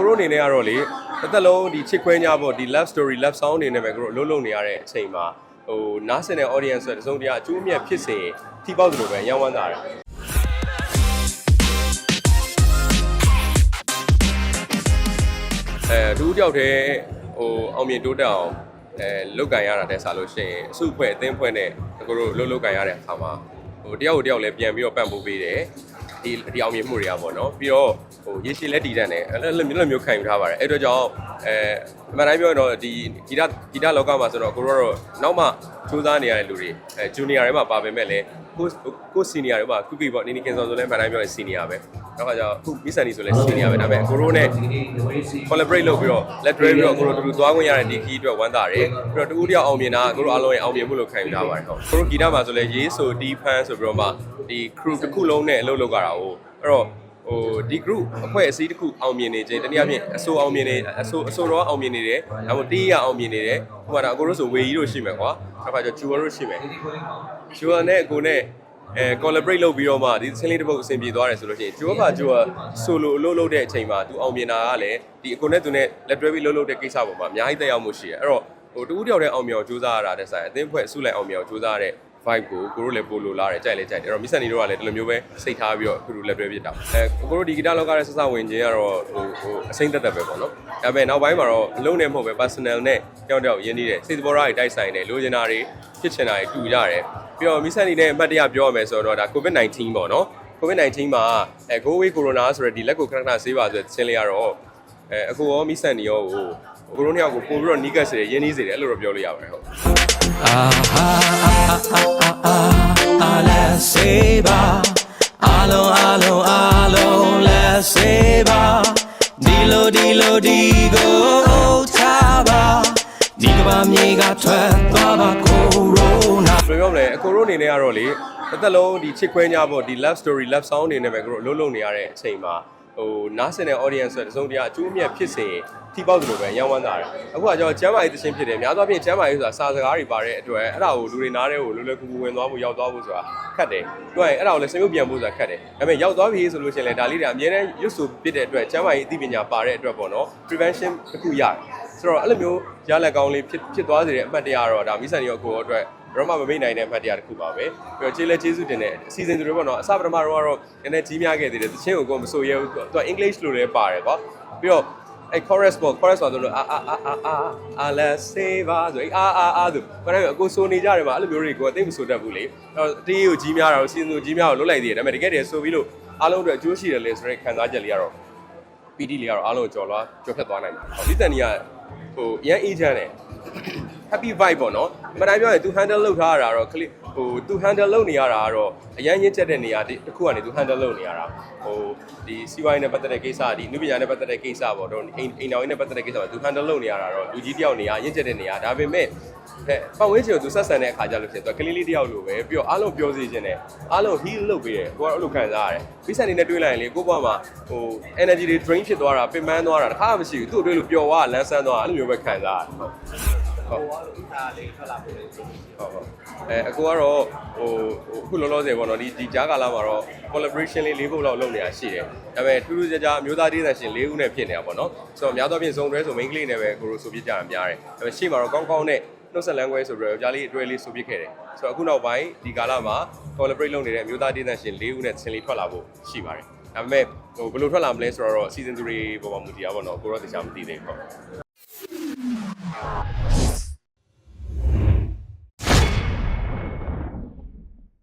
ကိုရိုအနေနဲ့ကတော့လေတစ်သက်လုံးဒီချစ်ခွဲညဖို့ဒီ love story love song အနေနဲ့ပဲကိုရိုအလုပ်လုပ်နေရတဲ့အချိန်မှာဟိုနားဆင်တဲ့ audience ဆိုတဲ့သုံးတရားအကျိုးအမြတ်ဖြစ်စေထိပေါက်သလိုပဲအယောင်းဝမ်းသာတယ်အဲတူတယောက်တည်းဟိုအောင်မြင်တိုးတက်အောင်အဲလုတ်ကန်ရတာတဲ့ဆိုလို့ရှိရင်အစုအဖွဲ့အသင်းအဖွဲ့နဲ့ကိုတို့လှုပ်လုတ်ကန်ရတဲ့အခါမှာဟိုတယောက်ကိုတယောက်လည်းပြန်ပြီးတော့ပံ့ပိုးပေးတယ် ဒီဒီအောင်မြင်မှုတွေကပေါ့နော်ပြီးတော့ဟိုရေရှည်လက်တည်တတ်တယ်အဲ့လိုမျိုးမျိုးခံယူထားပါတယ်အဲ့အတွက်ကြောင့်အဲအမှန်တိုင်းပြောရင်တော့ဒီဂီတဂီတလောကမှာဆိုတော့ကိုတို့ကတော့နောက်မှစူးစမ်းနေရတဲ့လူတွေအဲဂျူနီယာတွေမှာပါပေမဲ့လည်း ကိုကိုစီနီယာတွေမှာကုကီပေါ့နီနီကင်ဆာဆိုလည်းအမှန်တိုင်းပြောရင်စီနီယာပဲနောက်ကကြောင့်အခုမီဆန်နီဆိုလည်းစီနီယာပဲဒါပေမဲ့ကိုရိုနဲ့ collaborate လုပ်ပြီးတော့ let trail ပြီးတော့ကိုတို့တူတူသွားခွင့်ရတဲ့ဒီ key အတွက်ဝမ်းသာတယ်ပြီးတော့တူတူတယောက်အောင်မြင်တာကိုတို့အားလုံးရဲ့အောင်မြင်မှုလို့ခံယူထားပါတယ်ဟုတ်ကိုတို့ဂီတမှာဆိုလဲရေးဆိုဒီ fan ဆိုပြီးတော့မှဒီ crew တစ်ခုလုံးနဲ့အလုပ်လုပ်ကြတာ哦အဲ့တော့ဟိုဒီ group အဖွဲ့အစည်းတစ်ခုအောင်မြင်နေခြင်းတနည်းအားဖြင့်အဆိုအောင်မြင်နေအဆိုအဆိုတော့အောင်မြင်နေတယ်ဒါမှမဟုတ်တေးရအောင်မြင်နေတယ်ဟိုမှာတော့အကိုတို့ဆိုဝေကြီးတို့ရှိမယ်ကွာနောက်ခါကျဂျူဝါတို့ရှိမယ် ဂျူဝါနဲ့အကိုနဲ့အဲ collaborate လုပ်ပြီးတော့မှဒီဆင်းလေးတစ်ပုတ်အဆင်ပြေသွားတယ်ဆိုလို့ရှိရင်ဂျူဝါကဂျူဝါ solo အလုပ်လုပ်တဲ့အချိန်မှာသူအောင်မြင်တာကလည်းဒီအကိုနဲ့သူနဲ့လက်တွဲပြီးလုပ်လုပ်တဲ့ကိစ္စပေါ်မှာအများကြီးတက်ရောက်မှုရှိတယ်အဲ့တော့ဟိုတူတူတယောက်တည်းအောင်မြင်အောင်ကြိုးစားရတာတဲ့ဆိုင်အသင်းဖွဲ့အစုလိုက်အောင်မြင်အောင်ကြိုးစားရတဲ့ vibe ကိုကိုတို့လည်းပို့လို့လာတယ်ကြိုက်လည်းကြိုက်တယ်အဲ့တော့မစ္စန်နီတို့ကလည်းဒီလိုမျိုးပဲစိတ်ထားပြီးတော့အခုလိုလက်တွဲဖြစ်တာအဲကိုတို့ဒီဂီတလောက်ကတဲ့ဆက်စဝင်ခြင်းကတော့ဟိုဟိုအစိမ့်သက်သက်ပဲပေါ့နော်ဒါပေမဲ့နောက်ပိုင်းမှာတော့အလုံးနဲ့မဟုတ်ပဲ personal နဲ့တယောက်တယောက်ရင်းနှီးတယ်စိတ်သဘောထားတွေတိုက်ဆိုင်တယ်လိုချင်တာတွေဖြစ်ချင်တာတွေတူကြတယ်ပြီးတော့မစ္စန်နီနဲ့အမှတ်တရပြောရမယ်ဆိုတော့ဒါ COVID-19 ပေါ့နော် COVID-19 မှာအဲ go away corona ဆိုတဲ့ဒီလက်ကိုခဏခဏဆေးပါဆိုတဲ့ဆင်းလေးရတော့အဲအခုရောမီဆန်နီရောဟိုကိုရိုနာကိုပို့ပြီးတော့နီးကပ်စေတယ်ရင်းနှီးစေတယ်အဲ့လိုတော့ပြောလို့ရပါတယ်ဟုတ် Ah ah ah ah ah ah ah let's say ba Alo alo alo let's say ba Dilo dilo digo chaba Diga ba မြေကထွက်သွားပါ corona ဘယ်လိုပြောမလဲအကိုရိုအနေနဲ့ကတော့လေတစ်သက်လုံးဒီချစ်ခွဲညဖို့ဒီ love story love song အနေနဲ့ပဲကိုရိုအလုပ်လုပ်နေရတဲ့အချိန်မှာ ဟိုနားဆင်တဲ့ audience ဆိုတဲ့သုံးတရားအကျိုးအမြတ်ဖြစ်စေထိပေါက်သလိုပဲအယောင်းဝမ်းသာတယ်အခုကကျွန်တော်ကျမ်းမာရေးသရှင်ဖြစ်တယ်များသောအားဖြင့်ကျမ်းမာရေးဆိုတာစာစကားတွေပါတဲ့အတွက်အဲ့ဒါကိုလူတွေနားတဲ့ကိုလွယ်လွယ်ကူကူဝင်သွားဖို့ရောက်သွားဖို့ဆိုတာခက်တယ်ပြောရင်အဲ့ဒါကိုလည်းစင်ရုပ်ပြန်ဖို့ဆိုတာခက်တယ်ဒါပေမဲ့ရောက်သွားပြီဆိုလို့ရှိရင်လည်းဒါလေးတွေအများနဲ့ရွတ်ဆိုဖြစ်တဲ့အတွက်ကျမ်းမာရေးအသိပညာပါတဲ့အတွက်ပေါ့နော် prevention တစ်ခုရတယ် ဆိုတော့အဲ့လိုမျိုးရလက်ကောင်းလေးဖြစ်ဖြစ်သွားစေတဲ့အမှတ်တရတော့ဒါမိဆန်ရောကိုအတွက်ဘရမမမိတ်နိုင်တဲ့အမှတ်တရတစ်ခုပါပဲပြီးတော့ခြေလဲကျေးဇူးတင်တဲ့အစီအစဉ်တွေပေါ့နော်အစပထမတော့ကတော့နည်းနည်းကြီးများခဲ့သေးတယ်သချင်းကိုကိုမဆိုရဲဘူးသူက English လို့လည်းပါတယ်ကွာပြီးတော့အဲ chorus ပေါ့ chorus ဆိုတော့အာအာအာအာအာအာလက်စေးပါဆိုအာအာအာဆိုဘာလဲအကိုဆိုနေကြတယ်မှာအဲ့လိုမျိုးတွေကိုအသိမဆိုတတ်ဘူးလေအဲ့တော့တေးကိုကြီးများတာကိုစီစဉ်ကိုကြီးများကိုလွတ်လိုက်သေးတယ်ဒါပေမဲ့တကယ်တည်းဆိုပြီးလို့အားလုံးအတွက်အကျိုးရှိတယ်လေဆိုတဲ့ခံစားချက်လေးကတော့ PD လေးကတော့အားလုံးကြော်လွားကြော်ဖြတ်သွားနိုင်မှာ။ဒီတန်ကြီးက ဟိုရန် agent နဲ့ happy vibe ပေါ့နော်။မတိုင်းပြောရင် तू handle လုပ်ထားရတာတော့ clip ဟို तू handle လုပ်နေရတာကတော့အရန်ရင့်ချက်တဲ့နေရာတစ်ခုကနေ तू handle လုပ်နေရတာ။ဟိုဒီစီးပွားရေးနဲ့ပတ်သက်တဲ့ကိစ္စဒီနုပညာနဲ့ပတ်သက်တဲ့ကိစ္စပေါ့တော့အိမ်အိမ်တော်ရေးနဲ့ပတ်သက်တဲ့ကိစ္စပေါ့ तू handle လုပ်နေရတာတော့လူကြီးတယောက်နေရာရင့်ချက်တဲ့နေရာဒါပေမဲ့အဲပတ်ဝန်းကျင်ကို तू ဆက်ဆံတဲ့အခါကျလို့ရှိရင် तू ကလေးလေးတယောက်လိုပဲပြီးတော့အားလုံးပြောစီခြင်းနဲ့အားလုံး heal လုပ်ပေးတယ်ကိုကအဲ့လိုခံစားရတယ်။ပြီးစံနေနဲ့တွေးလိုက်ရင်လေကိုယ့်ဘဝမှာဟို energy တွေ drain ဖြစ်သွားတာပင်ပန်းသွားတာတခါမှမရှိဘူးသူ့ကိုတွေးလို့ပျော်သွားလန်းဆန်းသွားအဲ့လိုမျိုးပဲခံစားရတယ် ဟုတ်ဟုတ်ဟုတ်အဲအကူကတော့ဟိုအခုလောလောဆယ်ပေါ့နော်ဒီဒီကြားကာလမှာတော့ collaboration လေး၄ခုလောက်လုပ်နေတာရှိတယ်ဒါပေမဲ့ထူးထူးခြားခြားအမျိုးသားဒေသရှင်၄ဦးနဲ့ဖြစ်နေတာပေါ့နော်ဆိုတော့များသောအားဖြင့်ဇုံတွဲဆို main ကလေးနဲ့ပဲကိုလိုဆိုပြကြတာများတယ်ဒါပေမဲ့ရှေ့မှာတော့ကောင်းကောင်းနဲ့နှုတ်ဆက်လမ်းခွဲဆိုပြီးတော့ယောက်ျားလေးအတွဲလေးဆိုပြခဲ့တယ်ဆိုတော့အခုနောက်ပိုင်းဒီကာလမှာ collaborate လုပ်နေတဲ့အမျိုးသားဒေသရှင်၄ဦးနဲ့ဆင်လီထွက်လာဖို့ရှိပါတယ်ဒါပေမဲ့ဟိုဘယ်လိုထွက်လာမလဲဆိုတော့ season 3ပေါ်မှာမူတည်တာပေါ့နော်ကိုတော့တခြားမသိသေးဘူးပေါ့